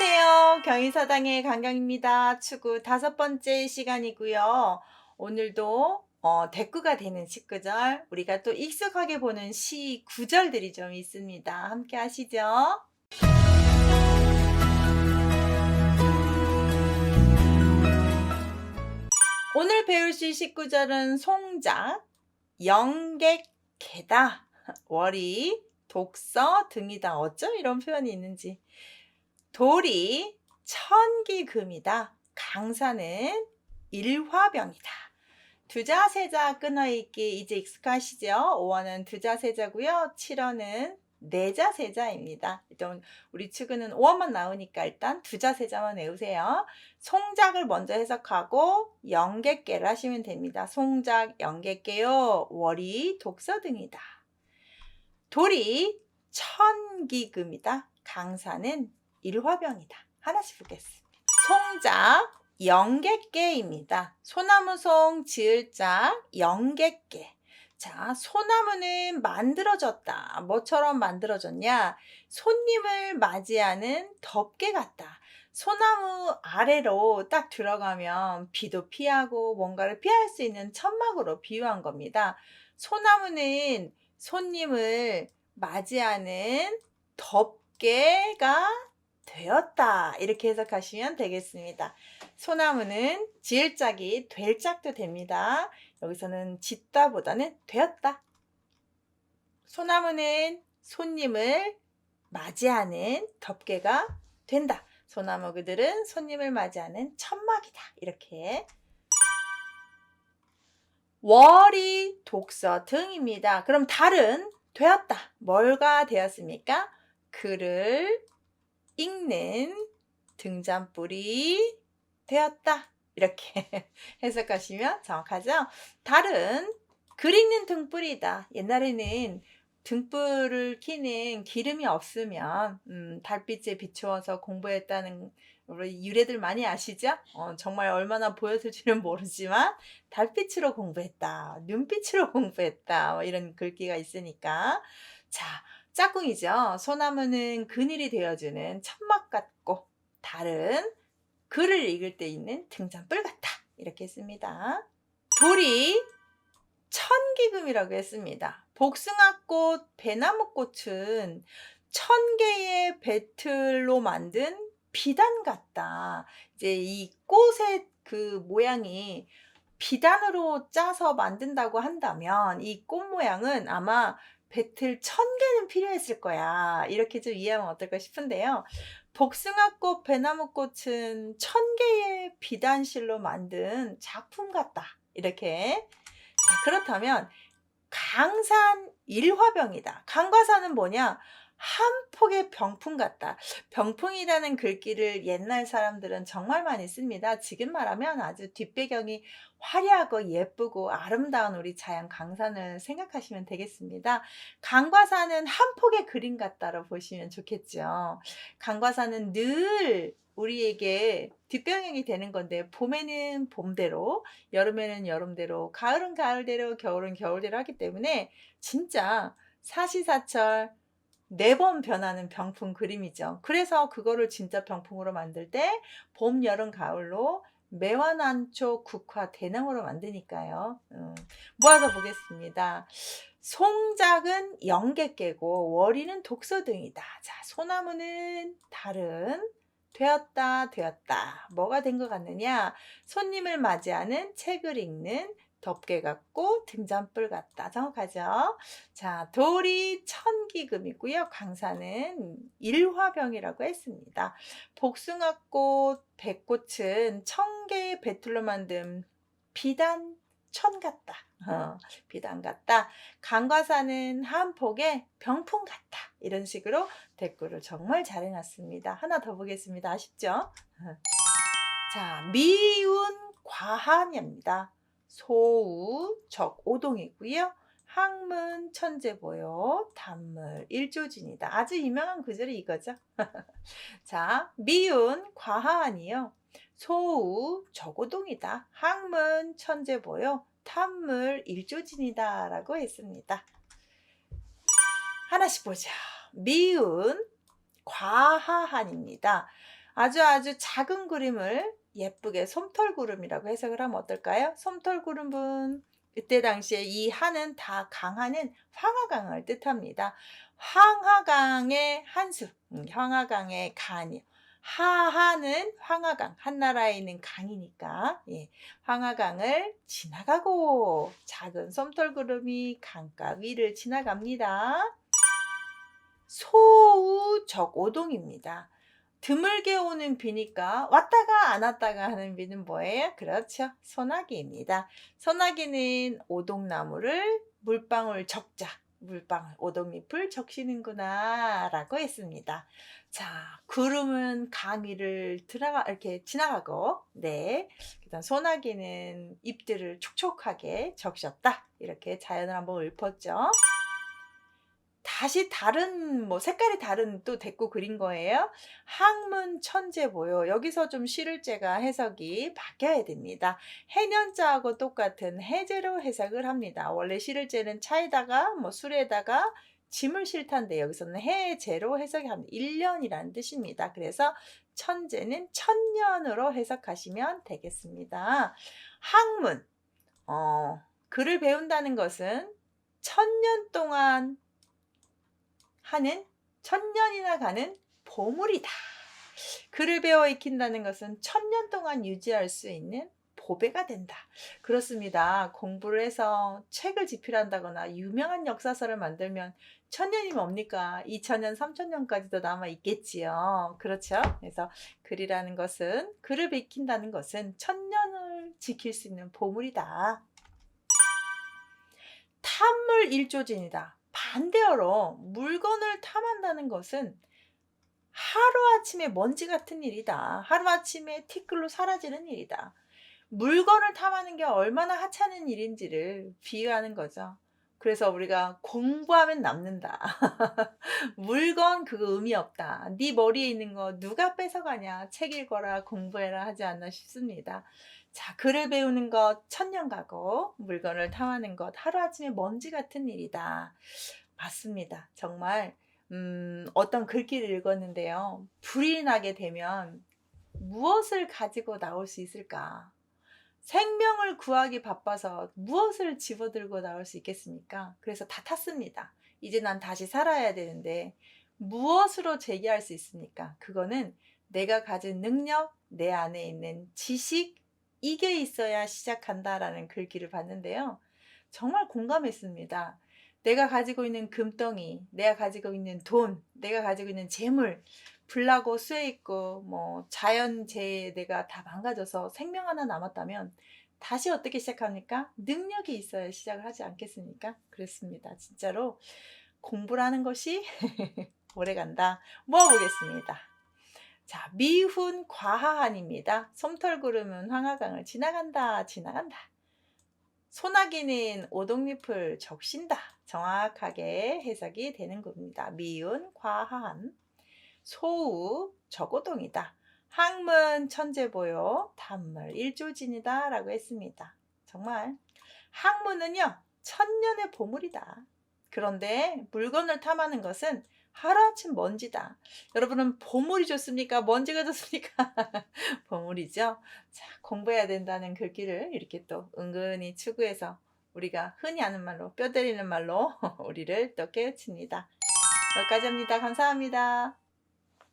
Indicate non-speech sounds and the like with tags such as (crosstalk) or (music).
안녕하세요. 경희사당의 강경입니다. 추구 다섯 번째 시간이고요. 오늘도 어, 대꾸가 되는 시구절, 우리가 또 익숙하게 보는 시 구절들이 좀 있습니다. 함께 하시죠. 오늘 배울 시 식구절은 송작, 영객개다, (laughs) 월이, 독서 등이다. 어쩜 이런 표현이 있는지. 돌이 천기금이다. 강사는 일화병이다. 두자 세자 끊어읽기 이제 익숙하시죠? 5원은 두자 세자고요. 7원은 네자 세자입니다. 일단 우리 측은 5원만 나오니까 일단 두자 세자만 외우세요. 송작을 먼저 해석하고 영객계를 하시면 됩니다. 송작, 영객계요, 월이, 독서 등이다. 돌이 천기금이다. 강사는 일화병이다. 하나씩 보겠습니다. 송작, 영객계입니다. 소나무송, 지을작, 영객계. 자, 소나무는 만들어졌다. 뭐처럼 만들어졌냐? 손님을 맞이하는 덮개 같다. 소나무 아래로 딱 들어가면 비도 피하고 뭔가를 피할 수 있는 천막으로 비유한 겁니다. 소나무는 손님을 맞이하는 덮개가 되었다. 이렇게 해석하시면 되겠습니다. 소나무는 지을 짝이 될 짝도 됩니다. 여기서는 짓다 보다는 되었다. 소나무는 손님을 맞이하는 덮개가 된다. 소나무 그들은 손님을 맞이하는 천막이다. 이렇게 월이 독서 등입니다. 그럼 달은 되었다. 뭘가 되었습니까? 글을 읽는 등잔불이 되었다. 이렇게 (laughs) 해석하시면 정확하죠? 달은 글 읽는 등불이다. 옛날에는 등불을 켜는 기름이 없으면 음, 달빛에 비추어서 공부했다는 우리 유래들 많이 아시죠? 어, 정말 얼마나 보였을지는 (laughs) 모르지만 달빛으로 공부했다, 눈빛으로 (laughs) 공부했다 뭐 이런 글귀가 있으니까 자 짝꿍이죠. 소나무는 그늘이 되어주는 천막 같고 달은 글을 읽을 때 있는 등잔불 같다 이렇게 했습니다. 돌이 천기금이라고 했습니다. 복숭아꽃, 배나무꽃은 천 개의 배틀로 만든 비단 같다. 이제 이 꽃의 그 모양이 비단으로 짜서 만든다고 한다면 이 꽃 모양은 아마 배틀 천 개는 필요했을 거야. 이렇게 좀 이해하면 어떨까 싶은데요. 복숭아꽃, 배나무꽃은 천 개의 비단실로 만든 작품 같다. 이렇게. 자, 그렇다면 강산 일화병이다. 강과사는 뭐냐? 한 폭의 병풍 같다. 병풍이라는 글귀를 옛날 사람들은 정말 많이 씁니다. 지금 말하면 아주 뒷배경이 화려하고 예쁘고 아름다운 우리 자연 강산을 생각하시면 되겠습니다. 강과산은 한 폭의 그림 같다로 보시면 좋겠죠. 강과산은 늘 우리에게 뒷배경이 되는 건데 봄에는 봄대로 여름에는 여름대로 가을은 가을대로 겨울은 겨울대로 하기 때문에 진짜 사시사철 네 번 변하는 병풍 그림이죠. 그래서 그거를 진짜 병풍으로 만들 때 봄, 여름, 가을로 매화난초, 국화, 대나무로 만드니까요. 음, 모아서 보겠습니다. 송작은 영객계고 월이는 독서 등이다. 자, 소나무는 달은 되었다, 되었다. 뭐가 된 것 같느냐? 손님을 맞이하는 책을 읽는 덮개 같고 등잔불 같다. 정확하죠? 자, 돌이 천기금이고요. 강사는 일화병이라고 했습니다. 복숭아꽃, 백꽃은 천 개의 배틀로 만든 비단 천 같다. 어, 비단 같다. 강과사는 한 폭의 병풍 같다. 이런 식으로 댓글을 정말 잘 해놨습니다. 하나 더 보겠습니다. 아쉽죠? 자, 미운 과한입니다. 소우, 적, 오동이고요. 학문, 천재보요, 단물, 일조진이다. 아주 유명한 구절이 이거죠. (laughs) 자, 미운, 과하한이요. 소우, 적오동이다. 학문, 천재보요, 탐물, 일조진이다. 라고 했습니다. 하나씩 보자. 미운, 과하한입니다. 아주 아주 작은 구름을 예쁘게 솜털구름이라고 해석을 하면 어떨까요? 솜털구름은 이때 당시에 이 하는 다 강하는 황하강을 뜻합니다. 황하강의 한수, 음, 황하강의 간이요. 하하는 황하강, 한나라에 있는 강이니까 예, 황하강을 지나가고 작은 솜털구름이 강가 위를 지나갑니다. 소우적오동입니다. 드물게 오는 비니까 왔다가 안 왔다가 하는 비는 뭐예요? 그렇죠. 소나기입니다. 소나기는 오동나무를 물방울 적자, 물방울, 오동잎을 적시는구나 라고 했습니다. 자, 구름은 강 위를 들어가, 이렇게 지나가고, 네. 그다음 소나기는 잎들을 촉촉하게 적셨다. 이렇게 자연을 한번 읊었죠. 다시 다른 뭐 색깔이 다른 또 대꾸 그린 거예요. 학문 천재 보여. 여기서 좀 시를제가 해석이 바뀌어야 됩니다. 해년자하고 똑같은 해제로 해석을 합니다. 원래 시를제는 차에다가 뭐 술에다가 짐을 실탄데 여기서는 해제로 해석이 합니다. 1년이라는 뜻입니다. 그래서 천재는 천년으로 해석하시면 되겠습니다. 학문 어, 글을 배운다는 것은 천년 동안 하는 천년이나 가는 보물이다. 글을 배워 익힌다는 것은 천년 동안 유지할 수 있는 보배가 된다. 그렇습니다. 공부를 해서 책을 집필한다거나 유명한 역사서를 만들면 천년이 뭡니까? 2000년, 3000년까지도 남아 있겠지요. 그렇죠? 그래서 글이라는 것은 글을 익힌다는 것은 천년을 지킬 수 있는 보물이다. 탐물 일조진이다. 반대어로 물건을 탐한다는 것은 하루아침에 먼지 같은 일이다. 하루아침에 티끌로 사라지는 일이다. 물건을 탐하는 게 얼마나 하찮은 일인지를 비유하는 거죠. 그래서 우리가 공부하면 남는다. (laughs) 물건 그거 의미 없다. 네 머리에 있는 거 누가 뺏어가냐. 책 읽어라, 공부해라 하지 않나 싶습니다. 자, 글을 배우는 것 천년 가고 물건을 탐하는 것 하루아침에 먼지 같은 일이다. 맞습니다. 정말 음, 어떤 글귀를 읽었는데요. 불이 나게 되면 무엇을 가지고 나올 수 있을까? 생명을 구하기 바빠서 무엇을 집어들고 나올 수 있겠습니까? 그래서 다 탔습니다. 이제 난 다시 살아야 되는데 무엇으로 재기할 수 있습니까? 그거는 내가 가진 능력, 내 안에 있는 지식, 이게 있어야 시작한다라는 글귀를 봤는데요. 정말 공감했습니다. 내가 가지고 있는 금덩이, 내가 가지고 있는 돈, 내가 가지고 있는 재물, 불나고 쇠 있고 뭐 자연재해에 내가 다 망가져서 생명 하나 남았다면 다시 어떻게 시작합니까? 능력이 있어야 시작을 하지 않겠습니까? 그렇습니다. 진짜로 공부라는 것이 (laughs) 오래 간다. 모아보겠습니다. 자, 미훈 과하한입니다. 솜털구름은 황하강을 지나간다, 지나간다. 소나기는 오동잎을 적신다. 정확하게 해석이 되는 겁니다. 미운, 과한, 소우, 적오동이다. 학문 천재보요, 단물 일조진이다. 라고 했습니다. 정말 학문은요, 천년의 보물이다. 그런데 물건을 탐하는 것은 하루아침 먼지다. 여러분은 보물이 좋습니까? 먼지가 좋습니까? (laughs) 보물이죠. 자, 공부해야 된다는 글귀를 이렇게 또 은근히 추구해서 우리가 흔히 하는 말로 뼈 때리는 말로 (laughs) 우리를 또 깨우칩니다. 여기까지입니다. 감사합니다.